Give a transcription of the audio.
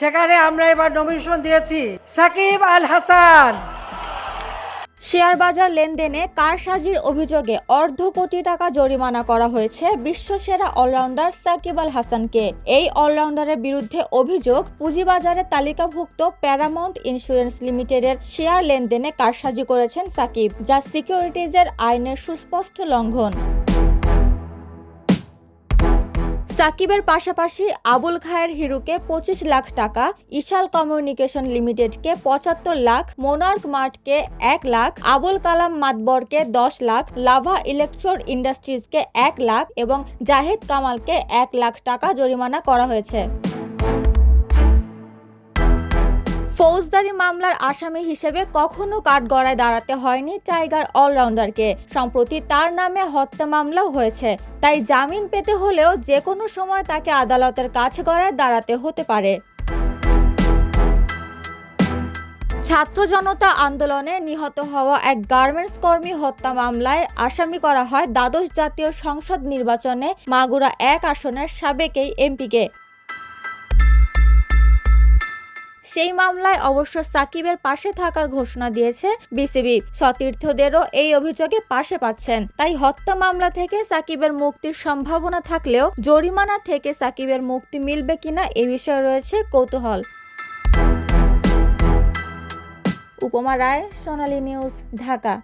সেখানে আমরা এবার নমিনেশন দিয়েছি সাকিব আল হাসান। শেয়ার বাজার লেনদেনে কারসাজির অভিযোগে অর্ধ কোটি টাকা জরিমানা করা হয়েছে বিশ্বসেরা অলরাউন্ডার সাকিব আল হাসানকে। এই অলরাউন্ডারের বিরুদ্ধে অভিযোগ, পুঁজিবাজারে তালিকাভুক্ত প্যারামাউন্ট ইন্স্যুরেন্স লিমিটেডের শেয়ার লেনদেনে কারসাজি করেছেন সাকিব, যা সিকিউরিটিজের আইনের সুস্পষ্ট লঙ্ঘন। সাকিবের পাশাপাশি আবুল খায়ের হিরুকে পঁচিশ লাখ টাকা, ইশাল কমিউনিকেশন লিমিটেডকে পঁচাত্তর লাখ, মোনার্ক মার্টকে এক লাখ, আবুল কালাম মাতবরকে দশ লাখ, লাভা ইলেকট্রোর ইন্ডাস্ট্রিজকে এক লাখ এবং জাহেদ কামালকে এক লাখ টাকা জরিমানা করা হয়েছে। ফৌজদারি মামলার আসামি হিসেবে কখনো কাঠগড়ায় দাঁড়াতে হয়নি টাইগার অলরাউন্ডারকে। সম্প্রতি তার নামে হত্যা মামলাও হয়েছে। তাই জামিন পেতে হলেও যে কোনো সময় তাকে আদালতের কাঠগড়ায় দাঁড়াতে হতে পারে। ছাত্র জনতা আন্দোলনে নিহত হওয়া এক গার্মেন্টস কর্মী হত্যা মামলায় আসামি করা হয় দ্বাদশ জাতীয় সংসদ নির্বাচনে মাগুরা এক আসনের সাবেক এই এমপিকে। সেই মামলায় অবশ্য সাকিবের পাশে থাকার ঘোষণা দিয়েছে বিসিবি। সতীর্থদেরও এই অভিযোগে পাশে পাচ্ছেন। তাই হত্যা মামলা থেকে সাকিবের মুক্তির সম্ভাবনা থাকলেও জরিমানা থেকে সাকিবের মুক্তি মিলবে কিনা এ বিষয়ে রয়েছে কৌতূহল। উপমা রায়, সোনালী নিউজ, ঢাকা।